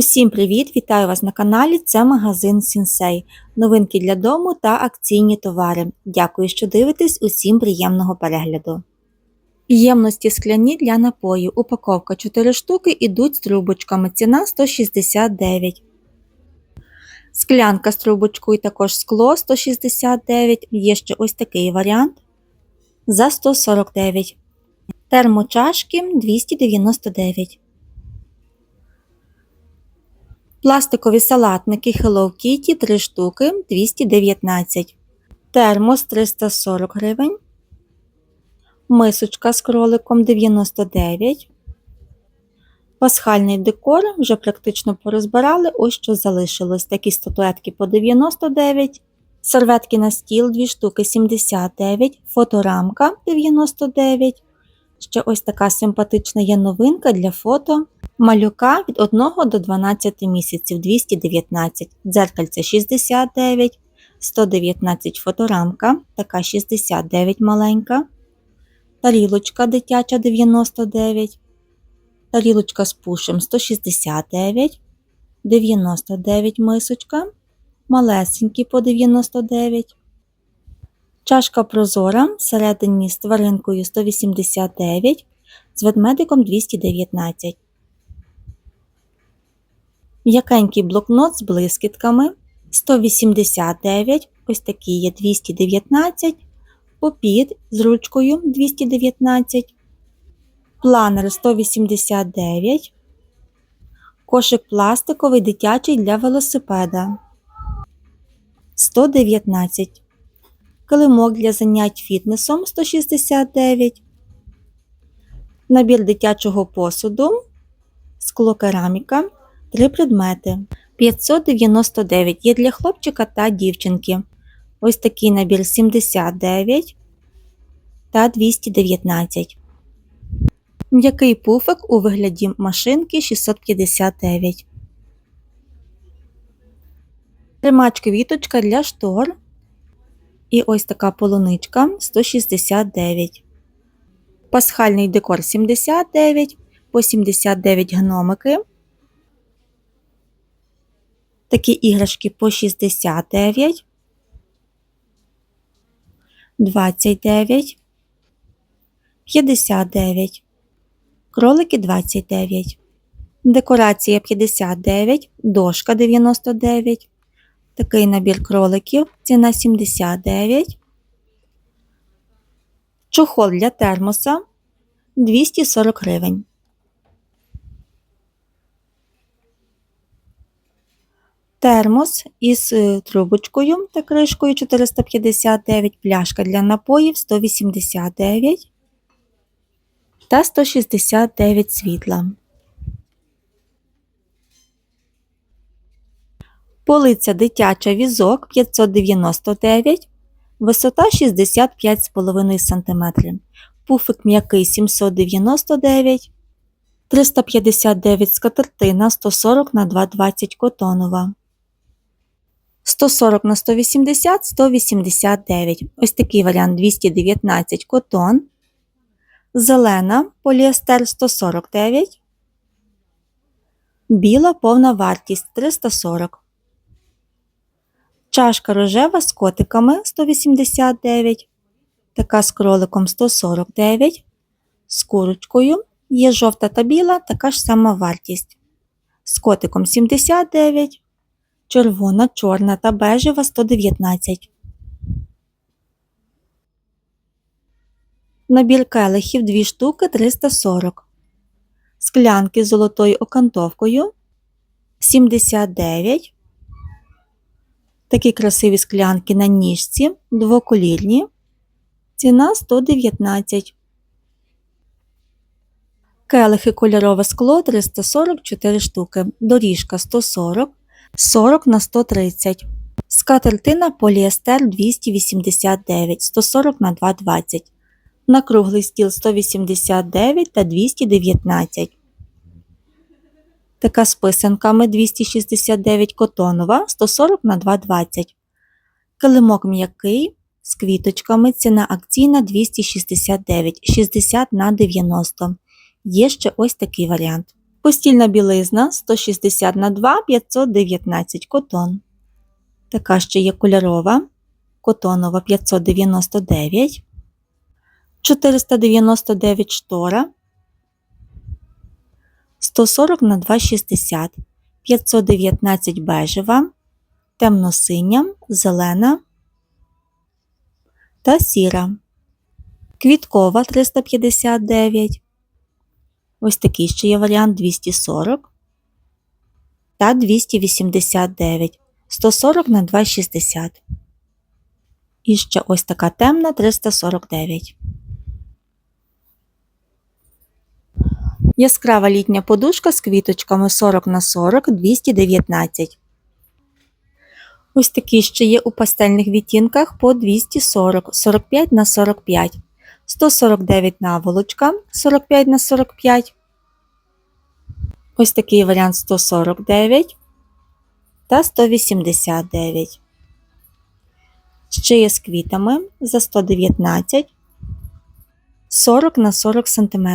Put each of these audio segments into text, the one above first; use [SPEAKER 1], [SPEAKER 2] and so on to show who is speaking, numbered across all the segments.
[SPEAKER 1] Усім привіт! Вітаю вас на каналі. Це магазин Сінсей. Новинки для дому та акційні товари. Дякую, що дивитесь. Усім приємного перегляду. Ємності скляні для напою. Упаковка 4 штуки ідуть з трубочками. Ціна 169. Склянка з трубочкою також скло 169. Є ще ось такий варіант за 149. Термочашки 299. Пластикові салатники Hello Kitty 3 штуки 219. Термос 340 гривень. Мисочка з кроликом 99. Пасхальний декор вже практично порозбирали. Ось що залишилось. Такі статуетки по 99. Серветки на стіл 2 штуки 79. Фоторамка 99. Ще ось така симпатична є новинка для фото. Малюка від 1 до 12 місяців 219, дзеркальце 69, 119 фоторамка, така 69 маленька, тарілочка дитяча 99, тарілочка з пушем 169, 99 мисочка, малесенькі по 99, чашка прозора всередині з тваринкою 189, з ведмедиком 219. М'якенький блокнот з блискітками 189, ось такий є 219, попід з ручкою 219, планер 189, кошик пластиковий дитячий для велосипеда 119, килимок для занять фітнесом 169, набір дитячого посуду, склокераміка Три предмети. 599 є для хлопчика та дівчинки. Ось такий набір 79 та 219. М'який пуфик у вигляді машинки 659. Тримач квіточка для штор. І ось така полуничка 169. Пасхальний декор 79, по 79 гномики. Такі іграшки по 69, 29, 59, кролики 29, декорація 59, дошка 99, такий набір кроликів, ціна 79, чохол для термоса. 240 гривень. Термос із е, трубочкою та кришкою 459, пляшка для напоїв 189 та 169 світла. Полиця дитяча візок 599, висота 65,5 см, пуфик м'який 799 359 скатертина 140 на 220 котонова. 140 на 180 189. Ось такий варіант 219 котон. Зелена поліестер 149. Біла повна вартість 340. Чашка рожева з котиками 189. Така з кроликом 149. З курочкою. Є жовта та біла, така ж сама вартість. З котиком 79 червона, чорна та бежева 119. Набір келихів 2 штуки 340. Склянки з золотою окантовкою 79. Такі красиві склянки на ніжці двоколірні. Ціна 119. Келихи кольорове скло 344 штуки. Доріжка 140. 40 на 130. Скатертина поліестер 289, 140 на 220. На круглий стіл 189 та 219. Така з писанками 269 котонова 140 на 220. Килимок м'який з квіточками. Ціна акційна 269 60 на 90. Є ще ось такий варіант. Постільна білизна 160 на 2 519 котон. Така ще є кольорова, котонова 599, 499 штора, 140 на 260, 519 бежева, темно-синя, зелена та сіра. Квіткова 359. Ось такий ще є варіант 240 та 289. 140 на 260. І ще ось така темна 349. Яскрава літня подушка з квіточками 40 на 40 219. Ось такі ще є у пастельних відтінках по 240 45 на 45. 149 наволочка 45 на 45. Ось такий варіант 149 та 189. Ще є з квітами за 119 40 на 40 см.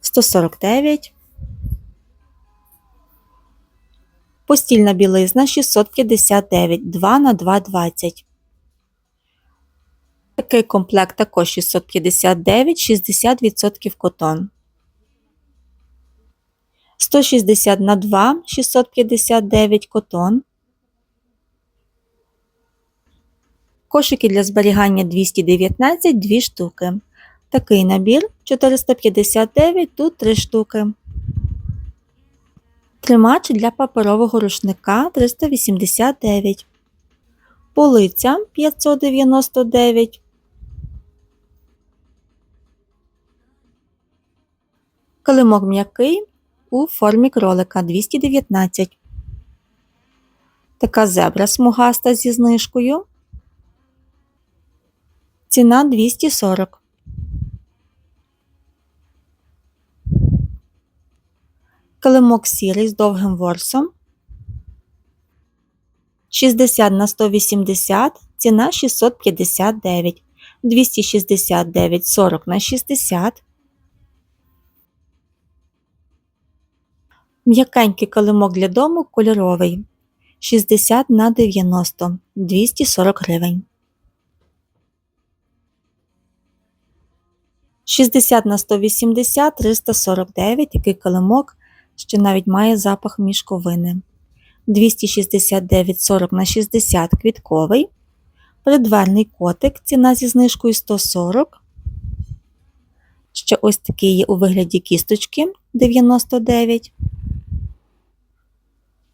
[SPEAKER 1] 149. Постільна білизна 659 2 на 220. Такий комплект також 659 60% котон. 160 на 2 659 котон. Кошики для зберігання 219 2 штуки. Такий набір 459, тут 3 штуки. Тримач для паперового рушника 389. Полиця 599. Килимок м'який у формі кролика 219. Така зебра смугаста зі знижкою. Ціна 240. Килимок сірий з довгим ворсом. 60 на 180, ціна 659, 269 40 на 60. М'якенький килимок для дому кольоровий 60 на 90, 240 гривень. 60 на 180, 349, такий килимок, що навіть має запах мішковини. 269 40 на 60 квітковий. Придверний котик, ціна зі знижкою 140. Ще ось такий є у вигляді кісточки 99.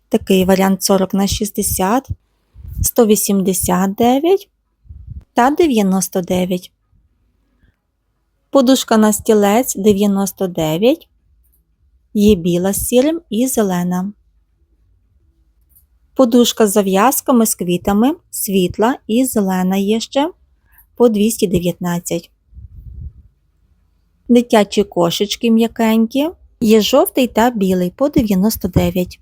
[SPEAKER 1] Такий варіант 40 на 60, 189 та 99. Подушка на стілець 99. Є біла з сірим і зелена. Подушка з зав'язками з квітами, світла і зелена є ще по 219. Дитячі кошечки м'якенькі. Є жовтий та білий по 99.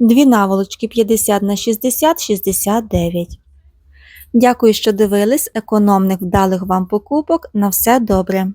[SPEAKER 1] Дві наволочки 50 на 60 69. Дякую, що дивились. Економних вдалих вам покупок. На все добре!